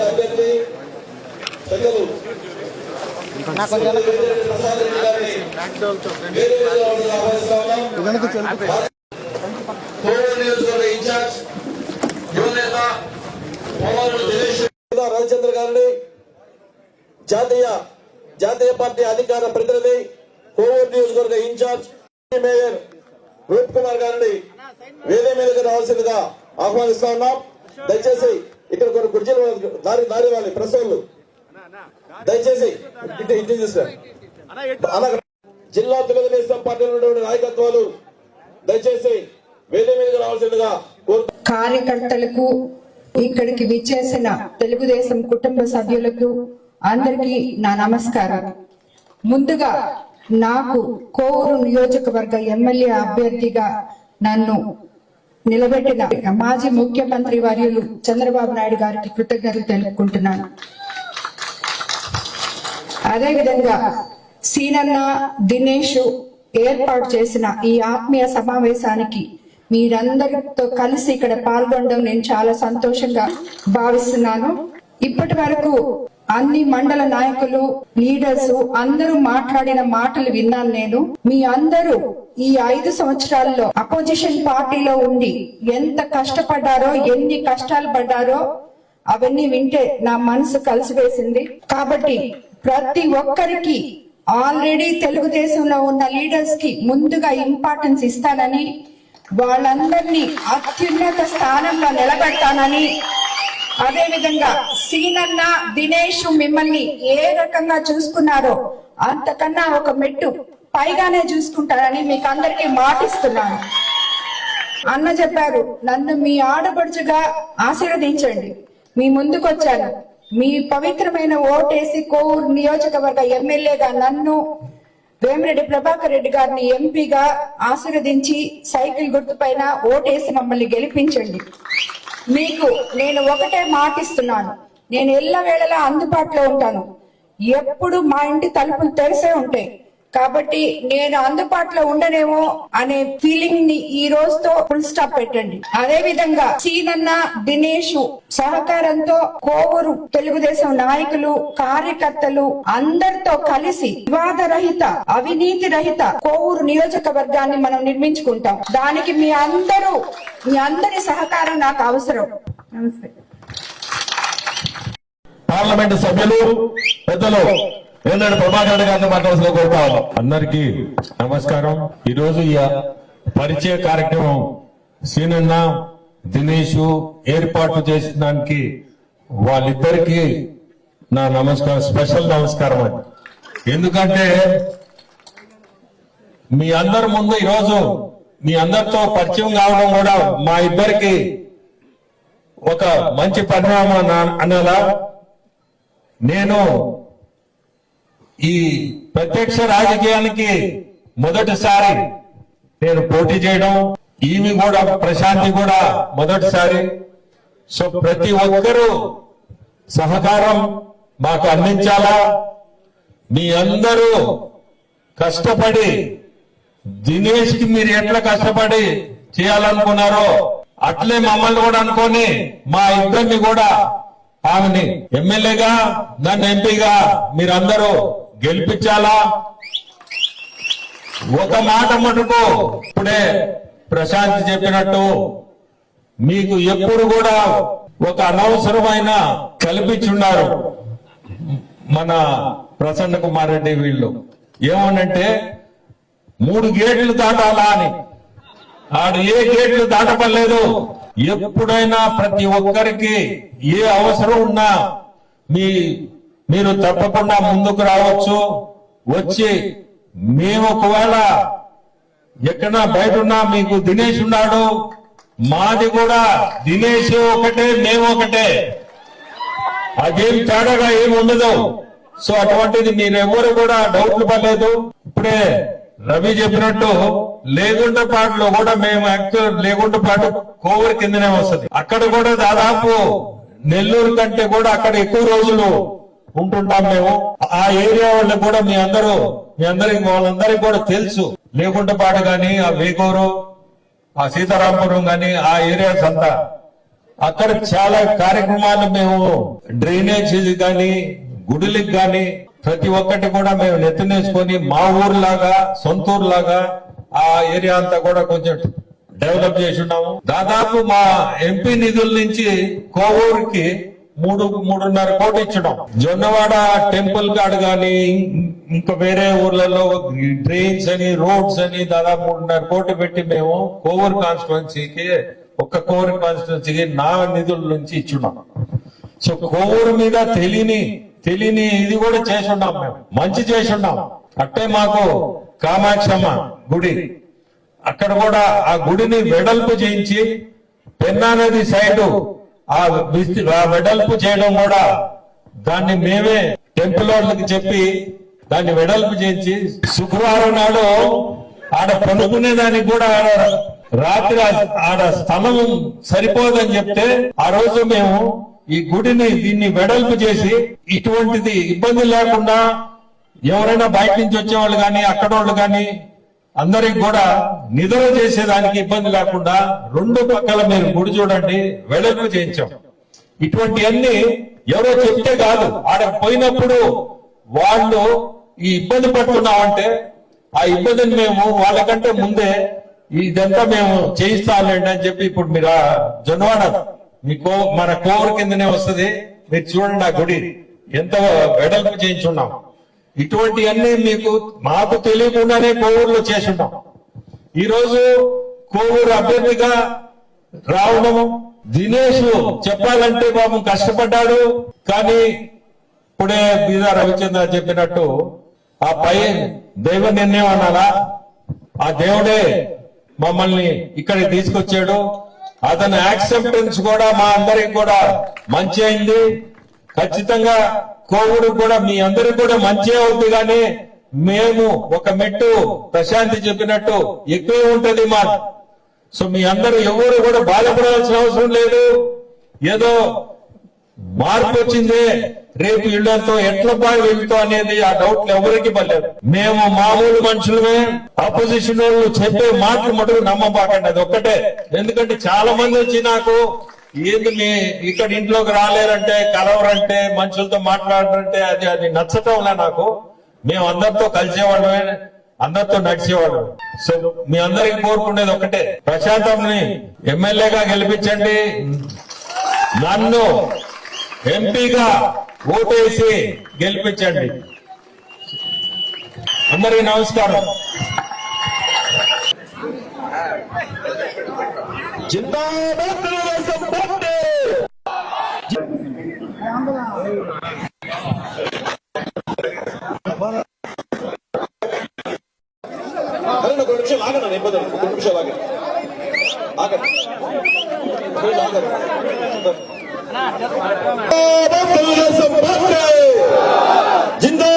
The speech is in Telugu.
అభ్యర్థి పెద్దలు వేరే వేరే వాళ్ళని ఆహ్వానిస్తా ఉన్నాం. కోవూరు నియోజకవర్గ ఇన్ఛార్జ్ యువనేత గారిని జాతీయ జాతీయ పార్టీ అధికార ప్రతినిధి కోవూరు నియోజకవర్గ ఇన్ఛార్జ్ మేయర్ రూప్ కుమార్ గారిని వేదిక మీదకి రావాల్సిందిగా ఆహ్వానిస్తా ఉన్నాం. దయచేసి ఇక్కడ కొన్ని కుర్చీలు దారి దారి వాలి ప్రెస్ వాళ్ళు దయచేసి ఇటు ఇటు చూసారు. అలాగే జిల్లా తెలుగుదేశం పార్టీలో ఉన్నటువంటి నాయకత్వాలు దయచేసి వేదిక మీదకి రావాల్సిందిగా కార్యకర్తలకు ఇక్కడికి విచ్చేసిన తెలుగుదేశం కుటుంబ సభ్యులకు అందరికీ నా నమస్కారం. ముందుగా నాకు కోవూరు నియోజకవర్గ ఎమ్మెల్యే అభ్యర్థిగా నన్ను నిలబెట్టిన మాజీ ముఖ్యమంత్రి వర్యులు చంద్రబాబు నాయుడు గారికి కృతజ్ఞతలు తెలుపుకుంటున్నాను. అదేవిధంగా సీనన్న దినేష్ ఏర్పాటు చేసిన ఈ ఆత్మీయ సమావేశానికి మీరందరితో కలిసి ఇక్కడ పాల్గొనడం నేను చాలా సంతోషంగా భావిస్తున్నాను. ఇప్పటి వరకు అన్ని మండల నాయకులు లీడర్స్ అందరూ మాట్లాడిన మాటలు విన్నాను నేను. మీ అందరూ ఈ ఐదు సంవత్సరాల్లో అపోజిషన్ పార్టీలో ఉండి ఎంత కష్టపడ్డారో ఎన్ని కష్టాలు పడ్డారో అవన్నీ వింటే నా మనసు కలిసివేసింది. కాబట్టి ప్రతి ఒక్కరికి ఆల్రెడీ తెలుగుదేశంలో ఉన్న లీడర్స్కి ముందుగా ఇంపార్టెన్స్ ఇస్తానని వాళ్ళందరినీ అత్యున్నత స్థానంలో నిలబెడతానని అదే విధంగా సీనన్న దినేష్ మిమ్మల్ని ఏ రకంగా చూసుకున్నారో అంతకన్నా ఒక మెట్టు పైగానే చూసుకుంటారని మీకు అందరికీ మాటిస్తున్నాను. అన్న చెప్పారు నన్ను మీ ఆడపడుచుగా ఆశీర్వదించండి. మీ ముందుకొచ్చాను. మీ పవిత్రమైన ఓటేసి కోవూరు నియోజకవర్గ ఎమ్మెల్యేగా నన్ను వేమిరెడ్డి ప్రభాకర్ రెడ్డి గారిని ఎంపీగా ఆశీర్వదించి సైకిల్ గుర్తుపైన ఓటేసి మమ్మల్ని గెలిపించండి. మీకు నేను ఒకటే మాటిస్తున్నాను. నేను ఎల్లవేళలా అందుబాటులో ఉంటాను. ఎప్పుడు మా ఇంటి తలుపులు తెరిసే ఉంటాయి. కాబట్టి నేను అందుబాటులో ఉండనేమో అనే ఫీలింగ్ని ఈ రోజుతో ఫుల్ స్టాప్ పెట్టండి. అదే విధంగా సీనన్న దినేష్ సహకారంతో కోవూరు తెలుగుదేశం నాయకులు కార్యకర్తలు అందరితో కలిసి వివాద రహిత అవినీతి రహిత కోవూరు నియోజకవర్గాన్ని మనం నిర్మించుకుంటాం. దానికి మీ అందరూ మీ అందరి సహకారం నాకు అవసరం. నమస్తే. పార్లమెంటు సభ్యులు పెద్దలు ఏంటంటే ప్రభాకర్ గారిని మాట్లాడాల్సిన కోరుతా ఉన్నాం అందరికీ నమస్కారం. ఈరోజు ఈ పరిచయ కార్యక్రమం సీనన్న దినేష్ ఏర్పాటు చేసిన దానికి వాళ్ళిద్దరికి నా నమస్కారం స్పెషల్ నమస్కారం అండి. ఎందుకంటే మీ అందరి ముందు ఈరోజు మీ అందరితో పరిచయం కావడం కూడా మా ఇద్దరికి ఒక మంచి పరిణామం అన- అనాలా? నేను ఈ ప్రత్యక్ష రాజకీయానికి మొదటిసారి నేను పోటీ చేయడం ఈమె కూడా ప్రశాంతి కూడా మొదటిసారి. సో ప్రతి ఒక్కరూ సహకారం మాకు అందించాలా? మీ అందరూ కష్టపడి దినేష్కి మీరు ఎట్లా కష్టపడి చేయాలనుకున్నారో అట్లే మమ్మల్ని కూడా అనుకొని మా ఇద్దరిని కూడా ఆమెని ఎమ్మెల్యేగా నన్ను ఎంపీగా మీరందరూ గెలిపించాలా? ఒక మాట మటుకు ఇప్పుడే ప్రశాంత్ చెప్పినట్టు మీకు ఎప్పుడు కూడా ఒక అనవసరమైన కల్పించున్నారు మన ప్రసన్న కుమార్ రెడ్డి వీళ్ళు. ఏమనంటే మూడు గేట్లు దాటాలా అని. ఆడు ఏ గేట్లు దాటపడలేదు. ఎప్పుడైనా ప్రతి ఒక్కరికి ఏ అవసరం ఉన్నా మీ మీరు తప్పకుండా ముందుకు రావచ్చు. వచ్చి మేము ఒకవేళ ఎక్కడ బయట ఉన్నా మీకు దినేష్ ఉన్నాడు. మాది కూడా దినేష్ ఒకటే మేము ఒకటే. అదేం తేడాగా ఏమి ఉండదు. సో అటువంటిది మీరెవరు కూడా డౌట్లు పడలేదు. ఇప్పుడే రవి చెప్పినట్టు లేగుంటపాడులో కూడా మేము యాక్చువల్ లేగుంటపాడు కోవర్ కిందనే వస్తుంది. అక్కడ కూడా దాదాపు నెల్లూరు కంటే కూడా అక్కడ ఎక్కువ రోజులు ఉంటుంటాం మేము. ఆ ఏరియా వాళ్ళు కూడా మీ అందరూ మీ అందరికి వాళ్ళందరికీ కూడా తెలుసు. లేగుంటపాడు గాని ఆ వేగూరు ఆ సీతారాంపురం గాని ఆ ఏరియాస్ అంతా. అక్కడ చాలా కార్యక్రమాలు మేము డ్రైనేజ్ కానీ గుడులకు కానీ ప్రతి ఒక్కటి కూడా మేము నెత్తనేసుకొని మా ఊర్లాగా సొంత ఊర్లాగా ఆ ఏరియా అంతా కూడా కొంచెం డెవలప్ చేసి ఉన్నాము. దాదాపు మా ఎంపీ నిధుల నుంచి కోవూరుకి మూడు మూడున్నర కోటి ఇచ్చడం జొన్నవాడ టెంపుల్ కాడ గాని ఇంకా వేరే ఊర్లలో డ్రైన్స్ అని రోడ్స్ అని దాదాపు మూడున్నర కోటి పెట్టి మేము కోవూరు కాన్స్టిట్యున్సీకి ఒక్క కోవూరు కాన్స్టిట్యున్సీకి నా నిధుల నుంచి ఇచ్చున్నాం సో కోవూరు మీద తెలియని తెలియని ఇది కూడా చేసున్నాం మేము. మంచి చేసున్నాం అట్టే మాకు కామాక్షమ్మ గుడి. అక్కడ కూడా ఆ గుడిని వెడల్పు చేయించి పెన్నా నది సైడ్ ఆ ఆ వెడల్పు చేయడం కూడా దాన్ని మేమే టెంపుల్ వాళ్ళకి చెప్పి దాన్ని వెడల్పు చేయించి శుక్రవారం నాడు ఆడ పనుకునే దానికి కూడా ఆడ రాత్రి ఆడ స్థలం సరిపోదని చెప్తే ఆ రోజు మేము ఈ గుడిని దీన్ని వెడల్పు చేసి ఇటువంటిది ఇబ్బంది లేకుండా ఎవరైనా బయట నుంచి వచ్చేవాళ్ళు కానీ అక్కడ వాళ్ళు కానీ అందరికి కూడా నిద్ర చేసేదానికి ఇబ్బంది లేకుండా రెండు పక్కల మీరు గుడి చూడండి వెడల్పు చేయించాం. ఇటువంటివన్నీ ఎవరో చెప్తే కాదు. ఆడ పోయినప్పుడు వాళ్ళు ఈ ఇబ్బంది పడుతున్నామంటే ఆ ఇబ్బందిని మేము వాళ్ళకంటే ముందే ఇదంతా మేము చేయిస్తామండి అని చెప్పి ఇప్పుడు మీరు ఆ జొన్నవాడ మీ కో మన కోర్ కిందనే వస్తుంది. మీరు చూడండి ఆ గుడి. ఎంత వెడల్పు చేయించున్నాం ఇటువంటివన్నీ మీకు మాకు తెలియకుండానే కోవూరులో చేసుంటాం ఈ రోజు కోవూరు అభ్యర్థిగా రావడం దినేష్ చెప్పాలంటే పాపం కష్టపడ్డాడు. కానీ ఇప్పుడే బీదా రవిచంద్ర చెప్పినట్టు ఆ పై దైవ నిర్ణయం అన్నారా ఆ దేవుడే మమ్మల్ని ఇక్కడికి తీసుకొచ్చాడు. అతని యాక్సెప్టెన్స్ కూడా మా అందరికి కూడా మంచి అయింది. ఖచ్చితంగా కోవిడ్ కూడా మీ అందరికి కూడా మంచి అవుతుంది కానీ మేము ఒక మెట్టు ప్రశాంతి చెప్పినట్టు ఎక్కువే ఉంటది మా సో మీ అందరూ ఎవరు కూడా బాధపడాల్సిన అవసరం లేదు. ఏదో మార్పు వచ్చింది రేపు ఇళ్ళతో ఎట్లా బాగా వెళ్తాం అనేది ఆ డౌట్లు ఎవరికి పర్లేదు మేము మామూలు మనుషులమే అపోజిషన్ వాళ్ళు చెప్పే మాటలు మటుకు నమ్మబాకండి. అది ఒక్కటే. ఎందుకంటే చాలా మంది వచ్చి నాకు ఏంది మీ ఇక్కడ ఇంట్లోకి రాలేరంటే కలవరంటే మనుషులతో మాట్లాడారంటే అది అది నచ్చటంలే నాకు. మేము అందరితో కలిసేవాళ్ళమే అందరితో నడిచేవాళ్ళం. సో మీ అందరికి కోరుకునేది ఒకటే ప్రశాంతంని ఎమ్మెల్యేగా గెలిపించండి. నన్ను ఎంపీగా ఓటేసి గెలిపించండి. అందరికీ నమస్కారం. ఒక నిమిషం ఆగండి నేను ఇబ్బంది ఒక నిమిషం ఆగండి. ఆగండి. जिंदा